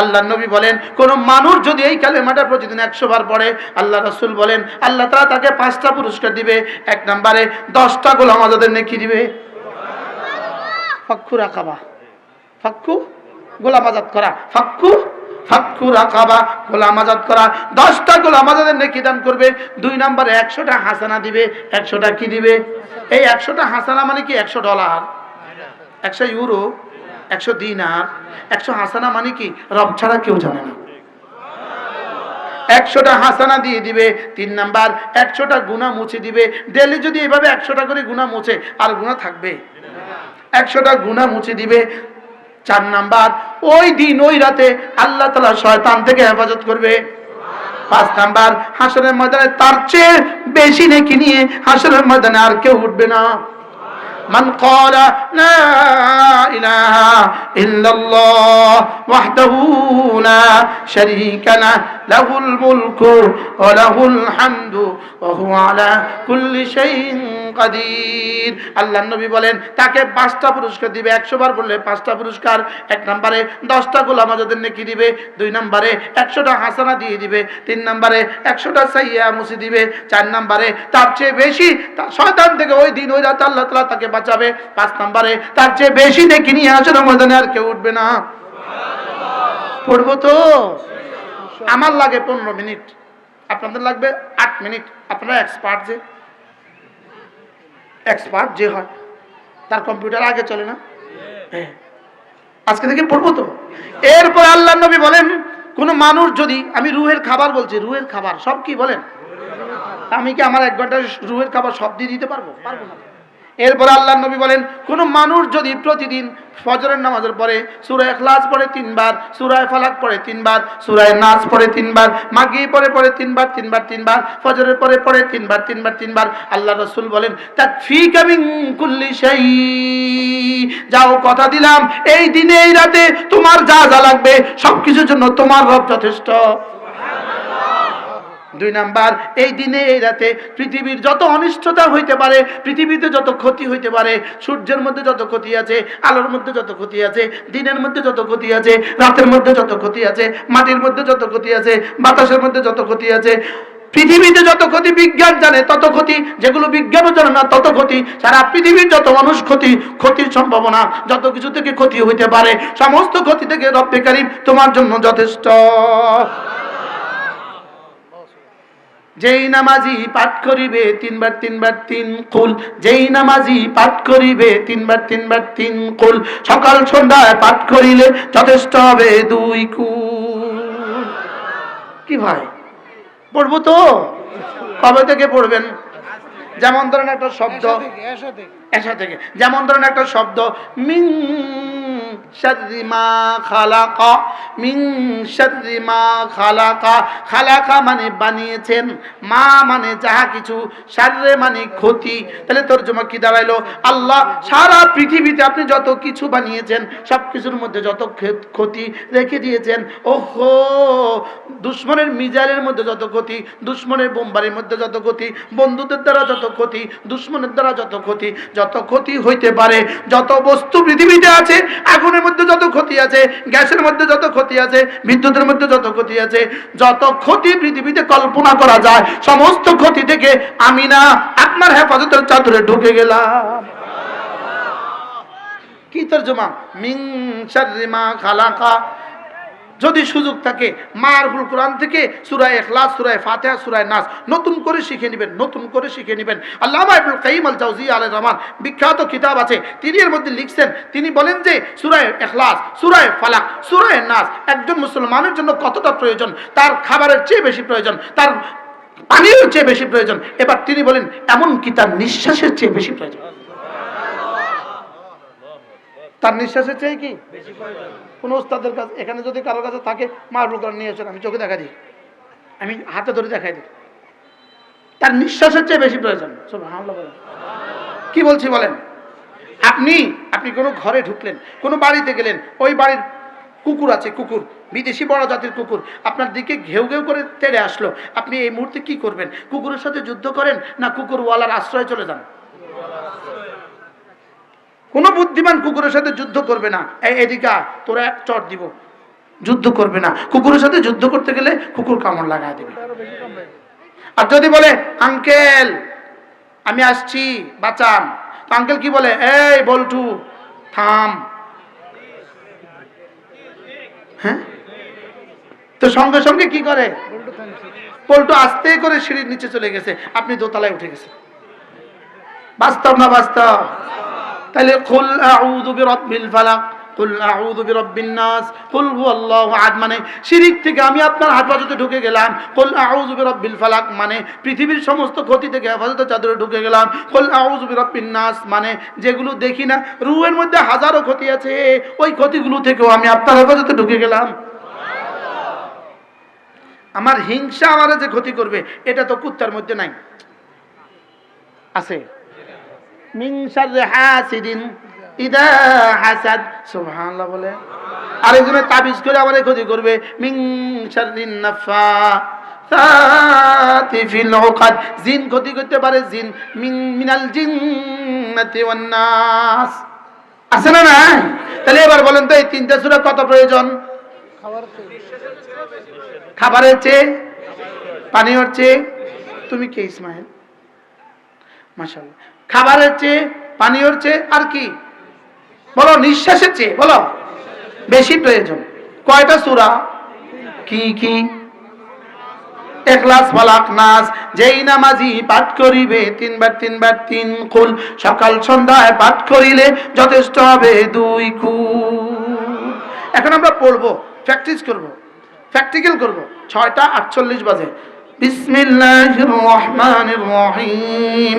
আল্লাহ নবী বলেন, কোন মানুষ যদি এই কালেমাটা প্রতিদিন একশো বার পড়ে, আল্লাহ রসুল বলেন, আল্লাহ তারা তাকে পাঁচটা পুরস্কার দিবে। এক নম্বরে, দশটা গোলাম আজাদের নেকি দিবে। ফাক্কু রাখাবা ফাক্কু গোলাম আজাদ করা। ফাক্কু ফাক্কু রাকাবা গোলাম আজাদ করা। দশটা গোলাম আজাদের নেকি দান করবে। দুই নম্বরে, একশোটা হাসানা দিবে। একশোটা কি দিবে? এই একশোটা হাসানা মানে কি? একশো ডলার, একশো ইউরো, একশো দিনার, একশো হাসানা মানে কি? রব ছাড়া কেউ জানে না। একশোটা হাসানা দিয়ে দিবে। তিন নাম্বার, একশোটা গুণা মুছে দিবে। ডেলি যদি এভাবে একশোটা করে গুণা মুছে, আর গুণা থাকবে? একশোটা গুণা মুছে দিবে। চার নাম্বার, ওই দিন, ওই রাতে আল্লাহ তালা শয়তান থেকে হেফাজত করবে। পাঁচ নাম্বার, হাসরের ময়দানে তার চেয়ে বেশি নেকি নিয়ে হাসরের ময়দানে আর কেউ উঠবে না। من قال لا إله إلا الله وحده لا شريكنا له الملك وله الحمد وهو على كل شيء قدير আল্লাহ নবী বলেন, তাকে পাঁচটা পুরস্কার দিবে, একশো বার বললে পাঁচটা পুরস্কার, এক নম্বরে দশটা গোলাম আমাদের নেকি দিবে, দুই নম্বরে একশোটা হাসানা দিয়ে দিবে, তিন নম্বরে একশোটা সাইয়া মুসি দিবে, চার নম্বরে তার চেয়ে বেশি শয়তান থেকে ওই দিন, ওই রাত আল্লাহ তালা তাকে বাঁচাবে, পাঁচ নম্বরে তার চেয়ে বেশি নেকি নিয়ে আসলে ময়দানে, আর কেউ উঠবে না। পড়ব তো? আমার লাগে পনেরো মিনিট। আপনাদের লাগবে আট মিনিট। আপনারা এক্সপার্ট যে। এক্সপার্ট যে হয়। তার কম্পিউটার আগে চলে না? হ্যাঁ। আজকে থেকে পড়ব তো? এরপর আল্লাহ নবী বলেন, কোন মানুষ যদি, আমি রুহের খাবার বলছি, রুহের খাবার, সব কি বলেন? আমি কি আমার এক ঘণ্টা রুহের খাবার সব দিয়ে দিতে পারব? পারব না। এরপর আল্লাহ নবী বলেন, কোন মানুষ যদি প্রতিদিন ফজরের নামাজের পরে সুরায় এখলাস পড়ে তিনবার সুরায় ফালাক পড়ে তিনবার সুরায় নাচ পড়ে তিনবার মাগি পরে পড়ে তিনবার তিনবার তিনবার, ফজরের পরে পড়ে তিনবার তিনবার তিনবার আল্লাহ রসুল বলেন তা ফি কামিং কুল্লি সেই যাও, কথা দিলাম, এই দিনে, এই রাতে তোমার যা যা লাগবে সব কিছুর জন্য তোমার রব যথেষ্ট। দুই নাম্বার, এই দিনে, এই রাতে পৃথিবীর যত অনিষ্টতা হইতে পারে, পৃথিবীতে যত ক্ষতি হইতে পারে, সূর্যের মধ্যে যত ক্ষতি আছে, আলোর মধ্যে যত ক্ষতি আছে, দিনের মধ্যে যত ক্ষতি আছে, রাতের মধ্যে যত ক্ষতি আছে, মাটির মধ্যে যত ক্ষতি আছে, বাতাসের মধ্যে যত ক্ষতি আছে, পৃথিবীতে যত ক্ষতি বিজ্ঞান জানে, তত ক্ষতি, যেগুলো বিজ্ঞানও জানে না, তত ক্ষতি, সারা পৃথিবীর যত মানুষ ক্ষতি, ক্ষতির সম্ভাবনা, যত কিছু থেকে ক্ষতি হইতে পারে, সমস্ত ক্ষতি থেকে রব্বে তোমার জন্য যথেষ্ট। যেই নামাজি পাঠ করিবে তিনবার তিনবার তিন কুল। যেই নামাজি পাঠ করিবে তিনবার তিনবার তিন কুল। সকাল সন্ধ্যায় পাঠ করিলে যথেষ্ট হবে দুই কুল। কি ভাই? পড়ব তো? কবে থেকে পড়বেন? যেমন ধরেন একটা শব্দ এসা থেকে যেমন ধরেন একটা শব্দ মিং শাররি মা খালাকা মিং শাররি মা খালাকা। খালাকা মানে বানিয়েছেন, মা মানে যাহা কিছু, শাররে মানে ক্ষতি। তাহলে তর্জমা কি দাঁড়াইলো? আল্লাহ সারা পৃথিবীতে আপনি যত কিছু বানিয়েছেন, সব কিছুর মধ্যে যত ক্ষে- ক্ষতি রেখে দিয়েছেন, ওহো! দুশ্মনের মিজাইলের মধ্যে যত ক্ষতি, দুশ্মনের বোমবারের মধ্যে যত ক্ষতি, বন্ধুদের দ্বারা যত ক্ষতি, দুশ্মনের দ্বারা যত ক্ষতি যত ক্ষতি হইতে পারে, যত বস্তু পৃথিবীতে আছে আগুনের মধ্যে যত ক্ষতি আছে, গ্যাসের মধ্যে যত ক্ষতি আছে, বিদ্যুতের মধ্যে যত ক্ষতি আছে, যত ক্ষতি পৃথিবীতে কল্পনা করা যায়, সমস্ত ক্ষতি থেকে আমি না, আপনার হেফাজতের চাদরে ঢুকে গেলাম। কি তর্জমা? মিং শাররি খালাকা। যদি সুযোগ থাকে মারফুল কোরআন থেকে সুরায় এখলাস সুরায় ফাতিহা সুরায় নাস নতুন করে শিখে নেবেন, নতুন করে শিখে নেবেন। আল্লামা ইবনুল কাইম আল জাওজি আল রহমান বিখ্যাত কিতাব আছে, তিনি এর মধ্যে লিখছেন, তিনি বলেন যে সুরায় এখলাস সুরায় ফালাক সুরায় নাস একজন মুসলমানের জন্য কতটা প্রয়োজন? তার খাবারের চেয়ে বেশি প্রয়োজন, তার পানির চেয়ে বেশি প্রয়োজন। এবার তিনি বলেন, এমনকি তার নিঃশ্বাসের চেয়ে বেশি প্রয়োজন। তার নিঃশ্বাসের চেয়ে কি? কোন ওস্তাদের কাছে এখানে যদি কারোর কাছে থাকে মারবুল করে নিয়ে আসেন আমি চোখে দেখা দিই। আমি হাতে ধরে দেখাই দিই। তার নিঃশ্বাসের চেয়ে বেশি প্রয়োজন। কি বলছি বলেন? আপনি আপনি কোনো ঘরে ঢুকলেন কোনো বাড়িতে গেলেন ওই বাড়ির কুকুর আছে কুকুর বিদেশি বড় জাতির কুকুর আপনার দিকে ঘেউ ঘেউ করে তেড়ে আসলো আপনি এই মুহূর্তে কি করবেন? কুকুরের সাথে যুদ্ধ করেন না কুকুরওয়ালার আশ্রয়ে চলে যান? কোনো বুদ্ধিমান কুকুরের সাথে যুদ্ধ করবে না। এদিকা তোরা এক চট দিব। যুদ্ধ করবে না। কুকুরের সাথে যুদ্ধ করতে গেলে কুকুর কামড় লাগায় দেবে। আর যদি বলে, আঙ্কেল, আমি আসছি, বাঁচান। তো আঙ্কেল কি বলে, এই, বল্টু, থাম। হ্যাঁ? তো সঙ্গে সঙ্গে কি করে? পল্টু আস্তে করে সিঁড়ির নিচে চলে গেছে। আপনি দোতলায় উঠে গেছেন। বাস্তব না বাস্তব? তাহলে কুল আউযু বিরাব্বিল ফালাক, কুল আউযু বিরাব্বিন নাস, কুল হুয়াল্লাহু আহাদ মানে শিরিক থেকে আমি আপনার হেফাজতে ঢুকে গেলাম। কুল আউযু বিরাব্বিল ফালাক মানে পৃথিবীর সমস্ত ক্ষতি থেকে হেফাজতে চাদরে ঢুকে গেলাম। কুল আউযু বিরাব্বিন নাস মানে যেগুলো দেখি না, রুহের মধ্যে হাজারো ক্ষতি আছে, ওই ক্ষতিগুলো থেকেও আমি আপনার হেফাজতে ঢুকে গেলাম। আমার হিংসা আমার যে ক্ষতি করবে, এটা তো কুত্তার মধ্যে নাই। আছে। মিন শাররি হাসিদিন, ইদা হাসাদ। সুবহানাল্লাহ বলে। আরেকজনে তাবিজ করে আমারে ক্ষতি করবে। মিন শাররিন নাফা জিন ক্ষতি করতে পারে জিন। মিন, মিনাল জিন্নাতি ওয়ান নাস। আছে না না তাহলে এবার বলেন তো এই তিনটা সূরা কত প্রয়োজন? খাবারের চেয়ে, পানীয়র চেয়ে। তুমি কে, ইসমাইল? মাশাল্লাহ খাবারের চেয়ে, পানীয়র চেয়ে, আর কি? বলো, নিঃশ্বাসের চেয়ে, বলো। বেশি প্রয়োজন। কয়টা সুরা? কি কি? ফালাক নাস, যেই নামাজি পাঠ করিবে, তিনবার তিনবার, তিন কুল সকাল, সন্ধ্যায় পাঠ করিলে যথেষ্ট হবে দুই কুল এখন আমরা পড়ব প্র্যাকটিস করব প্র্যাকটিক্যাল করব। ছয়টা আটচল্লিশ বাজে। বিসমিল্লাহির রহমানির রহিম।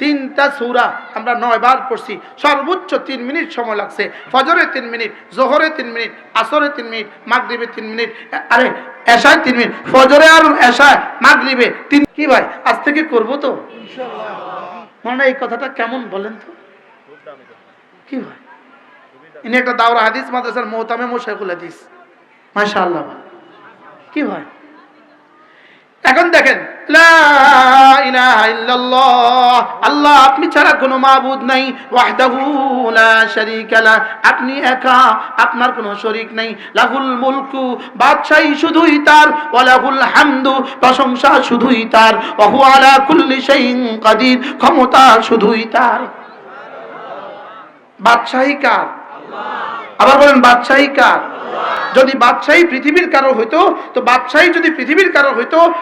তিনটা সুরা আমরা নয় বার পড়ছি। সর্বোচ্চ তিন মিনিট সময় লাগছে। ফজরে তিন মিনিট জোহরে তিন মিনিট আসরে তিন মিনিট মাগরিবে তিন মিনিট আরে এশায় তিন মিনিট ফজরে আর এশায় মাগরিবে তিন কি ভাই আজ থেকে করব তো? মনে হয় এই কথাটা কেমন বলেন তো? কি ভাই? ইনি একটা দাওরা হাদিস মাদ্রাসার মোহতামে মোশাইকুল হাদিস। মাশা আল্লাহ কি ভাই? এখন দেখেন আল্লাহ, আপনি ছাড়া কোনো মাবুদ নাই। আপনি একা, আপনার কোনো শরীক নাই। লাহুল মুলকু, বাদশাহী শুধুই তার। হামদু, প্রশংসা শুধুই তার। আলা কুল্লি কাদির, ক্ষমতা শুধুই তার। বাদশাহী কার? আবার বলেন, বাদশাহী কার? যদি বাদশাহী পৃথিবীর কারও হইতো, তো বাদশাহী যদি পৃথিবীর কারও হইতো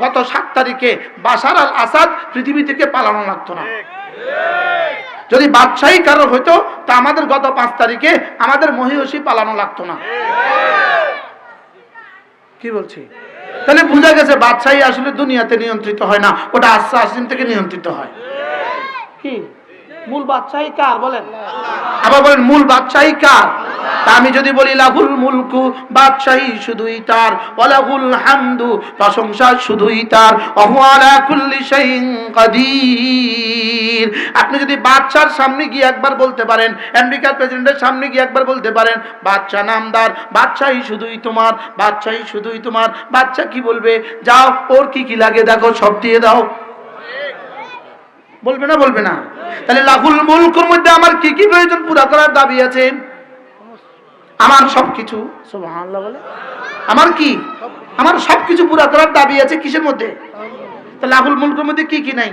গত সাত তারিখে বাসার আল আসাদ পৃথিবী থেকে পালানো লাগতো না। যদি বাদশাহী কারও হইতো তা আমাদের গত পাঁচ তারিখে আমাদের মহিষী পালানো লাগতো না। কি বলছি? তাহলে বোঝা গেছে বাদশাহী আসলে দুনিয়াতে নিয়ন্ত্রিত হয় না ওটা আশ্রা আসিম থেকে নিয়ন্ত্রিত হয়। কি? মূল কার বলেন? আবার বলেন, মূল কার? আমি যদি বলি, লাহুল মুলকু শুধুই তার। হামদু, প্রশংসা শুধুই তার। কুল্লি কাদির। আপনি যদি বাদশার সামনে গিয়ে একবার বলতে পারেন, আমেরিকার প্রেসিডেন্টের সামনে গিয়ে একবার বলতে পারেন বাদশা নামদার, বাদশাহী শুধুই তোমার, বাদশাহী শুধুই তোমার বাচ্চা কি বলবে? যাও, ওর কি কি লাগে দেখো, সব দিয়ে দাও। বলবে না বলবে না। তাহলে লাহুল মুলকুর মধ্যে আমার কি কি প্রয়োজন পুরা করার দাবি আছে? আমার সবকিছু বলে। আমার কি? আমার সবকিছু পুরা করার দাবি আছে কিসের মধ্যে? তা লাহুল মুলকুর মধ্যে কি কি নাই?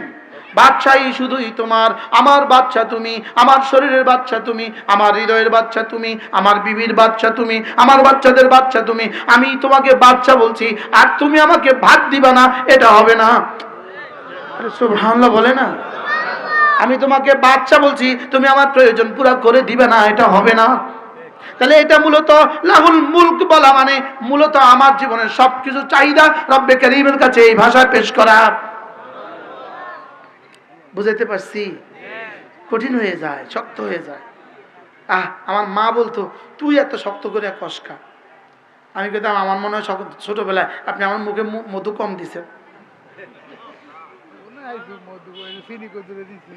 বাদশাহী শুধুই তোমার, আমার বাচ্চা তুমি, আমার শরীরের বাচ্চা তুমি, আমার হৃদয়ের বাচ্চা তুমি, আমার বিবির বাচ্চা তুমি, আমার বাচ্চাদের বাচ্চা তুমি। আমি তোমাকে বাচ্চা বলছি, আর তুমি আমাকে ভাত দিবা না, এটা হবে না। সুবহানাল্লাহ বলে না। আমি তোমাকে বাচ্চা বলছি, তুমি আমার প্রয়োজন পুরো করে দিবে না, এটা হবে না। তাহলে এটা মূলত লাহুল মুলক বলা মানে মূলত আমার জীবনের সবকিছু চাহিদা রব্বে করিমের কাছে এই ভাষায় পেশ করা। বুঝাইতে পারছি? কঠিন হয়ে যায়, শক্ত হয়ে যায়। আহ, আমার মা বলতো, তুই এত শক্ত করে কষকা আমি কইতাম, আমার মনে হয় ছোটবেলায় আপনি আমার মুখে মধু কম দিছেন। নাই ঘুমো দুপুরে ফিনি করতে দিছি